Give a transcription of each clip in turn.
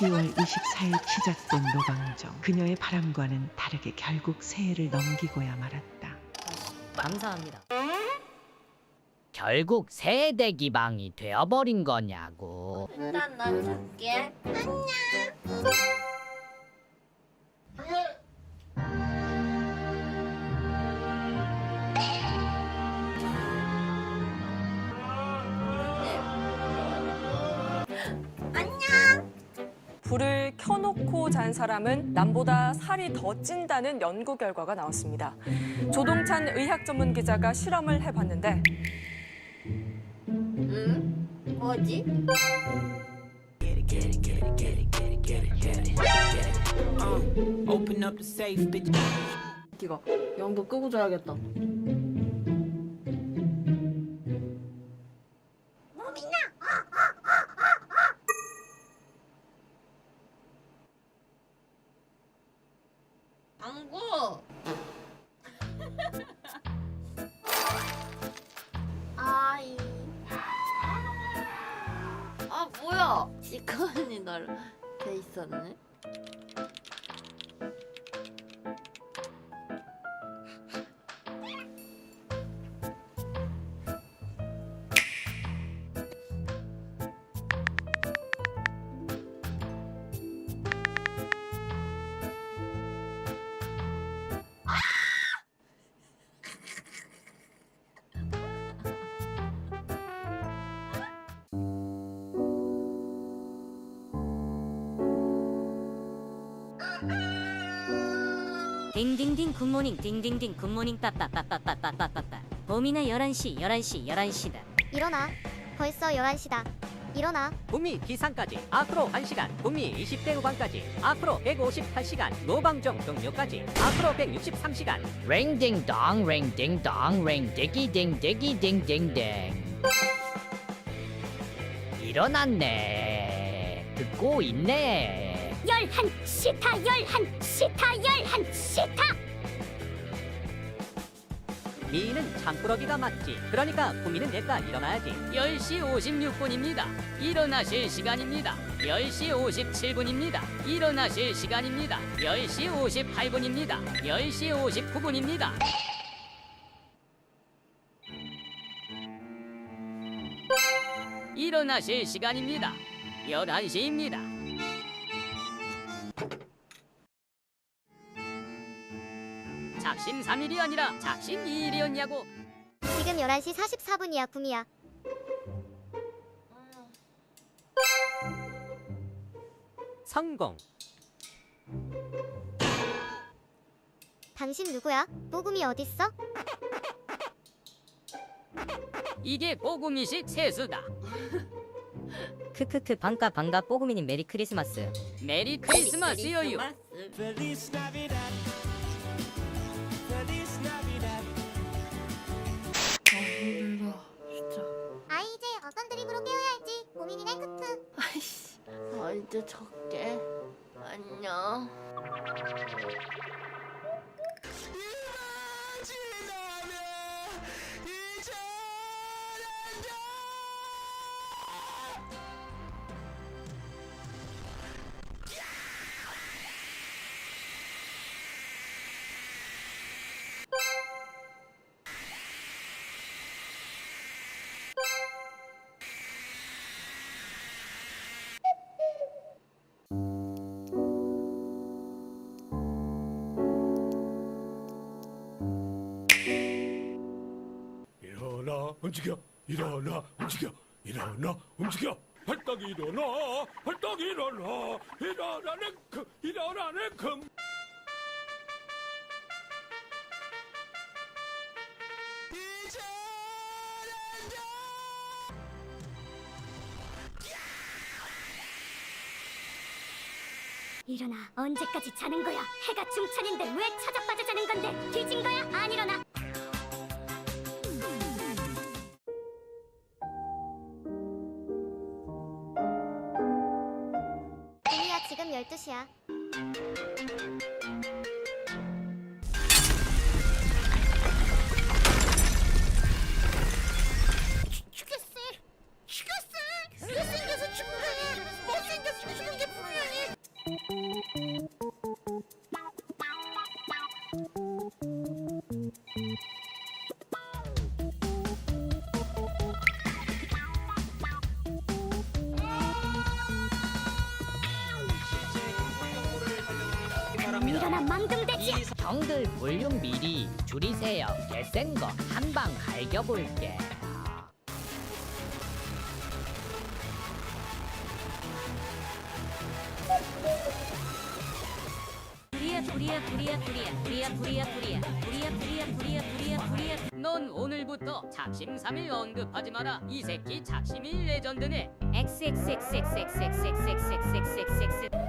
이거 12월 24일 시작된 노방정 그녀의 바람과는 다르게 결국 새해를 넘기고야 말았다. 감사합니다. 결국 세대 기방이 되어버린 거냐고. 일단 난 줄게. 불을 켜놓고 잔 사람은 남보다 살이 더 찐다는 연구 결과가 나왔습니다. 조동찬 의학 전문 기자가 실험을 해봤는데 응? 뭐지? Bitch. 이거 영도 끄고 자야겠다. ってたのね。 딩딩딩 굿모닝 딩딩딩 굿모닝 따따따따따따따따 봄이나 11시 11시 11시다 일어나. 벌써 11시다. 일어나. 북미 기상까지 앞으로 1시간 북미 20대 후반까지 앞으로 158시간 노방정 종료까지 앞으로 163시간 랭딩동 랭딩동 랭디기딩디기딩딩딩. 일어났네. 듣고 있네. 열한 시타 열한 시타 열한 시타 미인은 잠꾸러기가 맞지 그러니까 국민은 내가 일어나야지 10시 56분입니다. 일어나실 시간입니다. 10시 57분입니다. 일어나실 시간입니다. 10시 58분입니다. 10시 59분입니다. 일어나실 시간입니다. 11시입니다. 작심 3일이 아니라 작심 2일이었냐고 지금 11시 44분이야, 구미야. 성공 당신 누구야? 뽀금이 어딨어? 이게 뽀구미식 세수다. 크크크 반가 반가 뽀구미님 메리 크리스마스 메리 크리스마스여유. Feliz Navidad. 고민이네, 크크. 아이씨. 아 이제 적게. 안녕. 움직여 일어나 움직여 일어나 움직여. 발딱 일어나 발딱 일어나 일어나는 금 일어나는 금 일어나. 언제까지 자는 거야? 해가 중천인데 왜 찾아 빠져 자는 건데? 뒤진 거야? 안 일어나 지금 12시야. 일어나 망둥대지야 형들 볼륨 미리 줄이세요. 개센 거 한 방 갈겨볼게. 불이야 불이야 불이야 불이야 불이야 불이야 불이야 불이야 불이야 불이야 불이야 넌 오늘부터 작심 삼일 언급하지 마라. 이 새끼 작심이 레전드네. XXXXXXXXXXXX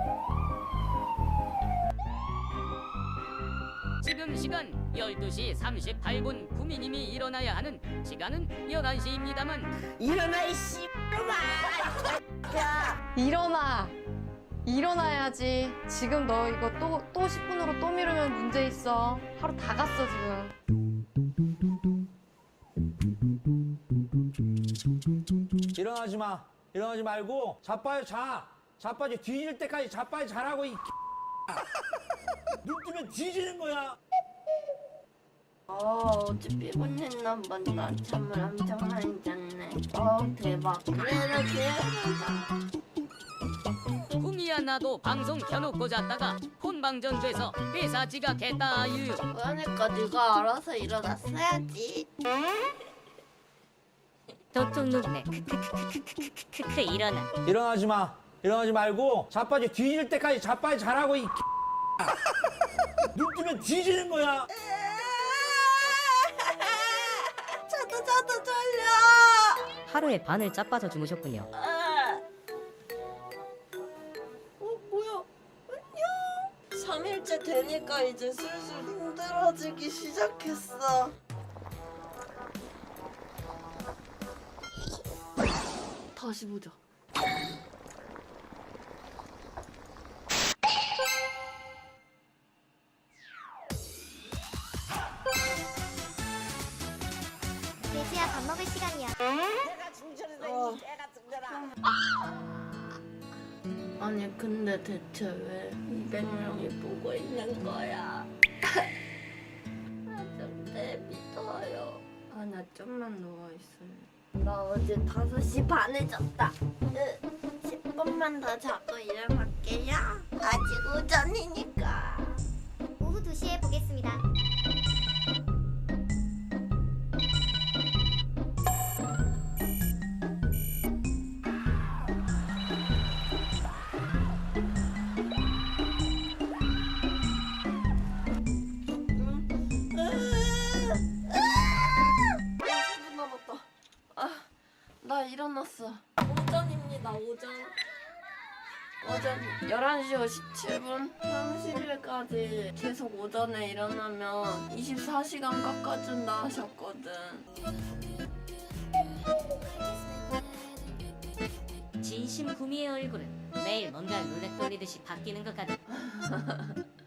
지금 시간 12시 38분 구미님이 일어나야 하는 시간은 11시입니다만 일어나. 일어나야지. 지금 너 이거 또, 또 10분으로 또 미루면 문제 있어. 하루 다 갔어, 지금. 일어나지 마. 일어나지 말고 자빠져 자. 자빠져 뒤질 때까지 자빠져 자라고 이 눈 뜨면 뒤지는 거야. 어 어제 피곤했나 봐나 잠을 엄청 많이 잤네 어 대박. 그래도 계속 구미야 나도 방송 켜놓고 잤다가 폰방전 돼서 회사 지각했다유. 그러니까 네가 알아서 일어났어야지. 저쪽 누구네 크크크크크크크크 일어나. 일어나지 마. 일어나지 말고 자빠져 뒤질 때까지 자빠져 자라고 이 눈 뜨면 뒤지는 거야. 저도 졸려. 하루에 반을 짜빠져 주무셨군요. 어 뭐야? 안녕. 3일째 되니까 이제 슬슬 힘들어지기 시작했어. 다시 보자 아니 근데 대체 왜 200명이 보고 있는 거야? 나좀 내비둬요. 아 나 좀만 누워있을래. 나 어제 5시 반에 잤다. 10분만 더 자고 일어날게요. 아직 오전이니까. 오후 2시에 보겠습니다 오전 11시 57분 30일까지 계속 오전에 일어나면 24시간 깎아준다 하셨거든. 진심 구미의 얼굴은 매일 뭔가 눈에 떨리듯이 바뀌는 것 같아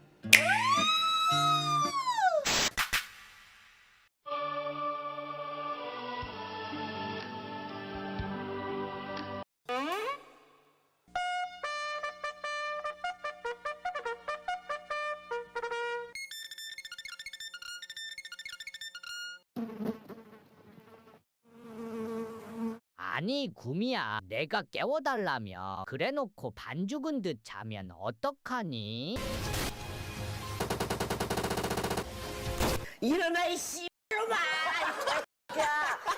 아니 구미야 내가 깨워달라며 그래놓고 반 죽은 듯 자면 어떡하니? 일어나 이 씨발놈아. 야,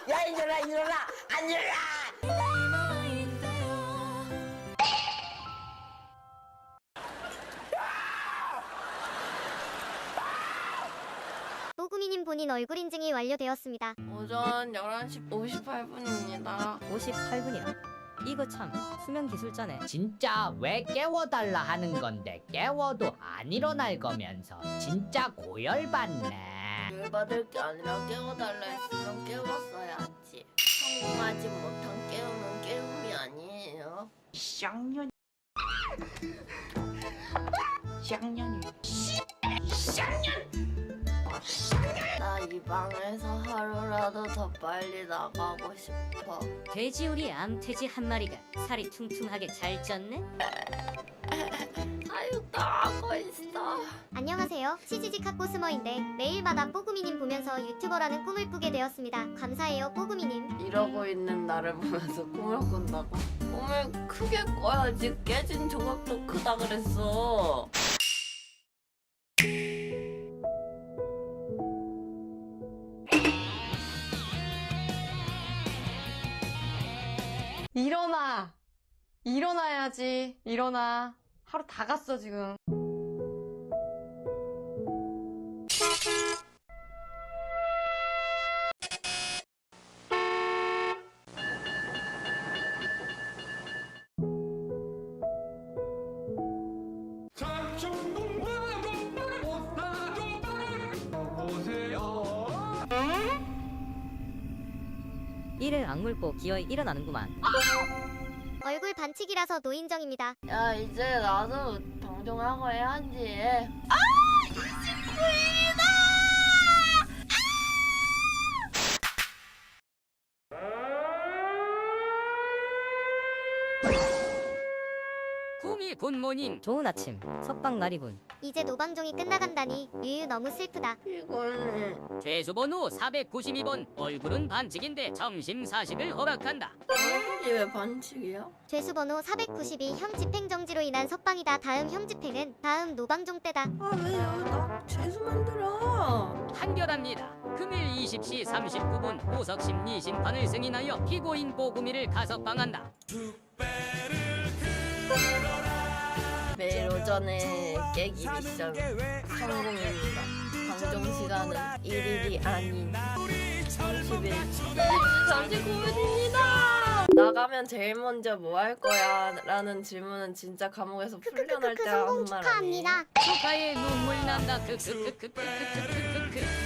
야 일어나 일어나 안 일어나. 뽀구미님 본인 얼굴 인증이 완료되었습니다 오전 11시 58분입니다. 58분이야. 이거 참 수면 기술자네. 진짜 왜 깨워달라 하는 건데 깨워도 안 일어날 거면서 진짜 고열받네. 열받을 게 아니라 깨워달라 했으면 깨웠어야지. 성공하지 못한 깨움은 깨움이 아니에요. 쌍년. 쌍년이. 나 이 방에서 하루라도 더 빨리 나가고 싶어. 돼지 우리 암돼지 한 마리가 살이 퉁퉁하게 잘 쪘네 사육도 하고 있어. 안녕하세요 치지직 코스머인데 매일마다 뽀구미님 보면서 유튜버라는 꿈을 꾸게 되었습니다 감사해요 뽀구미님 이러고 있는 나를 보면서 꿈을 꾼다고? 꿈을 크게 꿔야지 깨진 조각도 크다 그랬어. 일어나! 일어나야지. 일어나. 하루 다 갔어, 지금. 이를 악물고 기어이 일어나는구만. 얼굴 반칙이라서 노인정입니다. 야 이제 나도 방종하고 해야지. 아! 29일이다! 구미 굿모닝. 좋은 아침. 석방 날이군. 이제 노방종이 끝나간다니 유유 너무 슬프다. 이거는 죄수번호 492번. 얼굴은 반칙인데 점심 사식을 허락한다. 얼굴이 왜 반칙이야? 죄수번호 492 형 집행정지로 인한 석방이다. 다음 형 집행은 다음 노방종 때다. 아 왜요? 나 죄수 만들어. 판결합니다. 금일 20시 39분 보석 심리 심판을 승인하여 피고인 보구미를 가석방한다. 매일 오전에 깨기 미션 성공입니다. 방종 시간은 1일이 아닌 30일. 39분입니다. 나가면 제일 먼저 뭐 할 거야? 라는 질문은 진짜 감옥에서 풀려날 때 하는 말 아니에요? 축하합니다. 축하의 눈물 난다. 크크크크크크크크크.